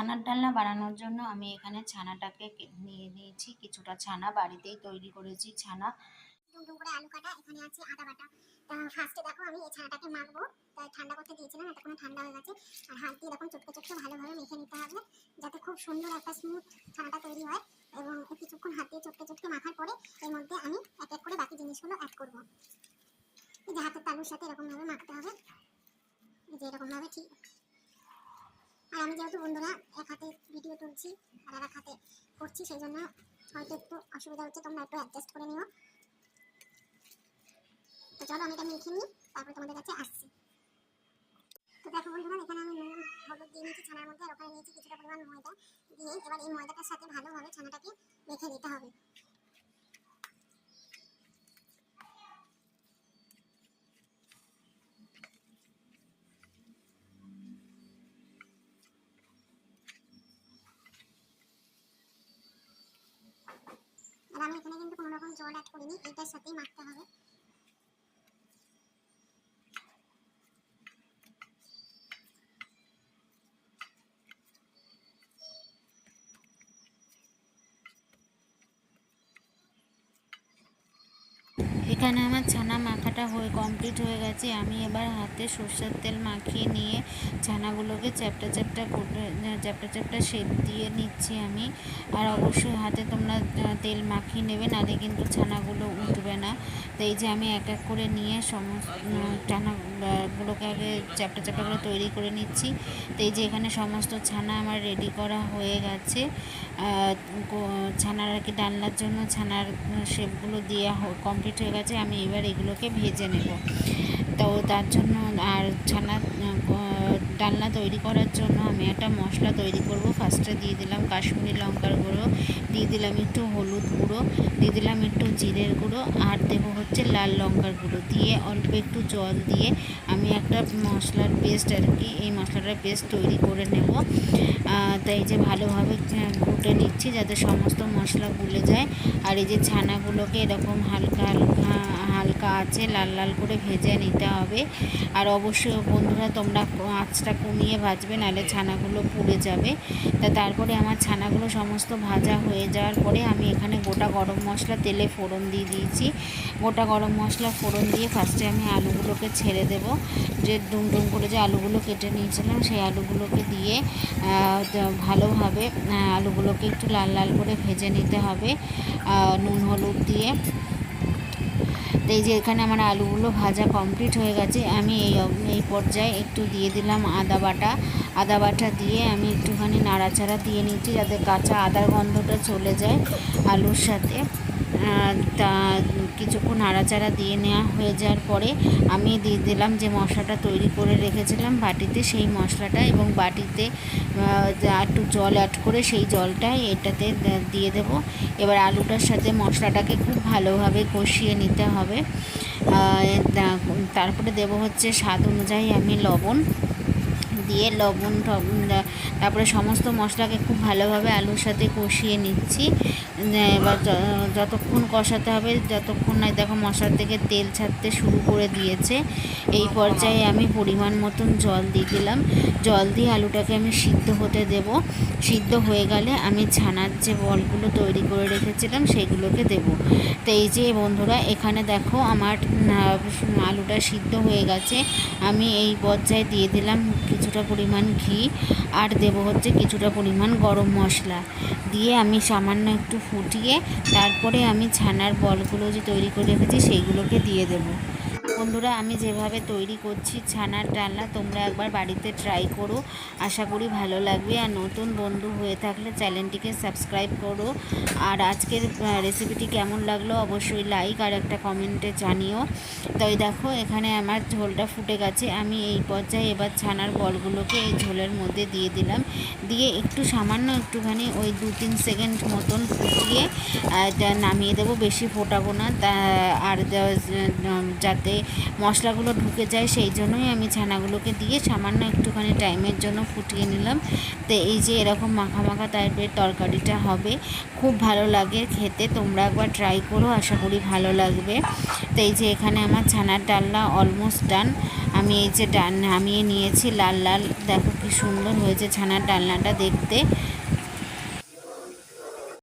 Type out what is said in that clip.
ছানার ডালনা বানানোর জন্য আমি এখানে ছানাটাকে নিয়ে নিয়েছি। কিছুটা ছানা বাড়িতেই তৈরি করেছি, ছানা। আলু কাটা আছে দেখো আমি তাই ঠান্ডা ঠান্ডা এরকম ভালোভাবে মেখে নিতে হবে, যাতে খুব সুন্দর একটা তৈরি হয়। এবং কিছুক্ষণ পরে মধ্যে আমি করে বাকি জিনিসগুলো করব। হাতের সাথে মাখতে হবে। ঠিক আমি যেহেতু বন্ধুরা, এক হাতে ভিডিও তুলছি, আর এক হাতে করছি সেই জন্য হয়তো একটু অসুবিধা হচ্ছে, তোমরা একটু অ্যাডজাস্ট করে নিও। তো চলো, আমি এটা মেখে নিই, তারপর তোমাদের কাছে আসছি। তো দেখো বন্ধুরা, এখানে আমি নুন, হলুদ দিয়ে নিয়েছি ছানার মধ্যে, আর ওখানে নিয়েছি কিছুটা পরিমাণ ময়দা দিয়ে। এবার এই ময়দাটার সাথে ভালোভাবে ছানাটাকে মেখে নিতে হবে। আমি এখানে কিন্তু কোনো রকম জল অ্যাড করিনি এটার সাথেই মাখতে হবে। এখানে আমার ছানা মাখাটা হয়ে কমপ্লিট হয়ে গেছে। আমি এবার হাতে সর্ষের তেল মাখিয়ে নিয়ে ছানাগুলোকে চ্যাপটা চ্যাপটা চ্যাপটা চ্যাপটা শেপ দিয়ে নিচ্ছি আমি। আর অবশ্যই হাতে তোমরা তেল মাখিয়ে নেবে, নাহলে কিন্তু ছানাগুলো উঠবে না। তো এই যে আমি এক এক করে নিয়ে সমস্ত ছানাগুলোকে আগে চ্যাপটা চ্যাপটা করে তৈরি করে নিচ্ছি। তো এই যে এখানে সমস্ত ছানা আমার রেডি করা হয়ে গেছে। ছানার আর কি ডালনার জন্য ছানার শেপগুলো দিয়ে কমপ্লিট হয়ে গেছে। আমি এবার এগুলোকে ভেজে নেব। তো তার জন্য আর ছানা ডালনা তৈরি করার জন্য আমি একটা মশলা তৈরি করব। ফার্স্টে দিয়ে দিলাম কাশ্মীরি লঙ্কার গুঁড়ো, দিয়ে দিলাম একটু হলুদ গুঁড়ো, দিয়ে দিলাম একটু জিরের গুঁড়ো আর দেবো হচ্ছে লাল লঙ্কার গুঁড়ো। দিয়ে অল্প একটু জল দিয়ে আমি একটা মশলার পেস্ট আর কি, এই মশলাটার পেস্ট তৈরি করে নেব। তাই যে ভালোভাবে ঘুটে নিচ্ছি যাতে সমস্ত মশলা গুলে যায়। আর এই যে ছানাগুলোকে এরকম হালকা হালকা আছে, লাল লাল করে ভেজে নিতে হবে। আর অবশ্যই বন্ধুরা তোমরা আঁচটা কমিয়ে ভাজবে, নাহলে ছানাগুলো পুড়ে যাবে। তা তারপরে আমার ছানাগুলো সমস্ত ভাজা হয়ে যাওয়ার পরে আমি এখানে গোটা গরম মশলা, তেলে ফোড়ন দিয়ে দিয়েছি। গোটা গরম মশলা, ফোড়ন দিয়ে ফার্স্টে আমি আলুগুলোকে ছেড়ে দেব। যে ডুম ডুম করে যে আলুগুলো কেটে নিয়েছিলাম, সেই আলুগুলোকে দিয়ে ভালোভাবে আলুগুলোকে একটু লাল লাল করে ভেজে নিতে হবে। নুন, হলুদ দিয়ে। তো এই যে এখানে আমার আলুগুলো ভাজা কমপ্লিট হয়ে গেছে, আমি এই এই পর্যায়ে একটু দিয়ে দিলাম আদা বাটা। আদা বাটা দিয়ে আমি একটুখানি নাড়াচাড়া দিয়ে নিচ্ছি যাতে কাঁচা আদার গন্ধটা চলে যায় আলুর সাথে। তা কিছুক্ষণ নাড়াচাড়া দিয়ে নেওয়া হয়ে যাওয়ার পরে আমি দিয়ে দিলাম যে মশলাটা তৈরি করে রেখেছিলাম বাটিতে, সেই মশলাটা এবং বাটিতে একটু জল অ্যাড করে সেই জলটা এটাতে দিয়ে দেব। এবার আলুটার সাথে মশলাটাকে খুব ভালোভাবে কষিয়ে নিতে হবে। তারপরে দেব হচ্ছে স্বাদ অনুযায়ী আমি লবণ। দিয়ে লবণ তারপরে সমস্ত মশলাকে খুব ভালোভাবে আলুর সাথে কষিয়ে নিচ্ছি। এবার যতক্ষণ কষাতে হবে যতক্ষণ না দেখো মশলা থেকে তেল ছাড়তে শুরু করে দিয়েছে এই পর্যায়ে আমি পরিমাণ মতন জল দিয়ে দিলাম। জল দিয়ে আলুটাকে আমি সিদ্ধ হতে দেব। সিদ্ধ হয়ে গেলে আমি ছানার যে বলগুলো তৈরি করে রেখেছিলাম সেগুলোকে দেব। তো এই যে বন্ধুরা এখানে দেখো আমার আলুটা সিদ্ধ হয়ে গেছে। আমি এই পর্যায়ে দিয়ে দিলাম কিছুটা পরিমাণ ঘি আর দেব হচ্ছে কিছুটা পরিমাণ গরম মশলা। দিয়ে আমি সামান্য একটু ফুটিয়ে তারপরে আমি ছানার বলগুলো যে তৈরি করে রেখেছি, সেইগুলোকে দিয়ে দেবো। বন্ধুরা, আমি যেভাবে তৈরি করছি ছানার ডালনা, তোমরা একবার বাড়িতে ট্রাই করো। আশা করি ভালো লাগবে। আর নতুন বন্ধু হয়ে থাকলে চ্যানেলটিকে সাবস্ক্রাইব করো। আর আজকের রেসিপিটি কেমন লাগল অবশ্যই লাইক আর একটা কমেন্টে জানিও। তাই দেখো, এখানে আমার ঝোলটা ফুটে গেছে। আমি এই পর্যায়ে এবার ছানার বলগুলোকে এই ঝোলের মধ্যে দিয়ে দিলাম। দিয়ে একটু সামান্য একটুখানি ওই দু তিন সেকেন্ড মতন ফুটিয়ে নামিয়ে দেবো, বেশি ফোটাবো না। তা, আর যাতে মশলাগুলো ঢুকে যায়, সেই জন্যই আমি ছানাগুলোকে দিয়ে সামান্য একটুখানি টাইমের জন্য ফুটিয়ে নিলাম। তো এই যে এরকম মাখা মাখা টাইপের তরকারিটা হবে, খুব ভালো লাগে খেতে। তোমরা একবার ট্রাই করো, আশা করি ভালো লাগবে। তো এই যে এখানে আমার ছানার ডালনা অলমোস্ট ডান আমি এই যে ডাল নামিয়ে নিয়েছি, লাল লাল, দেখো কি সুন্দর হয়েছে ছানার ডালনাটা দেখতে।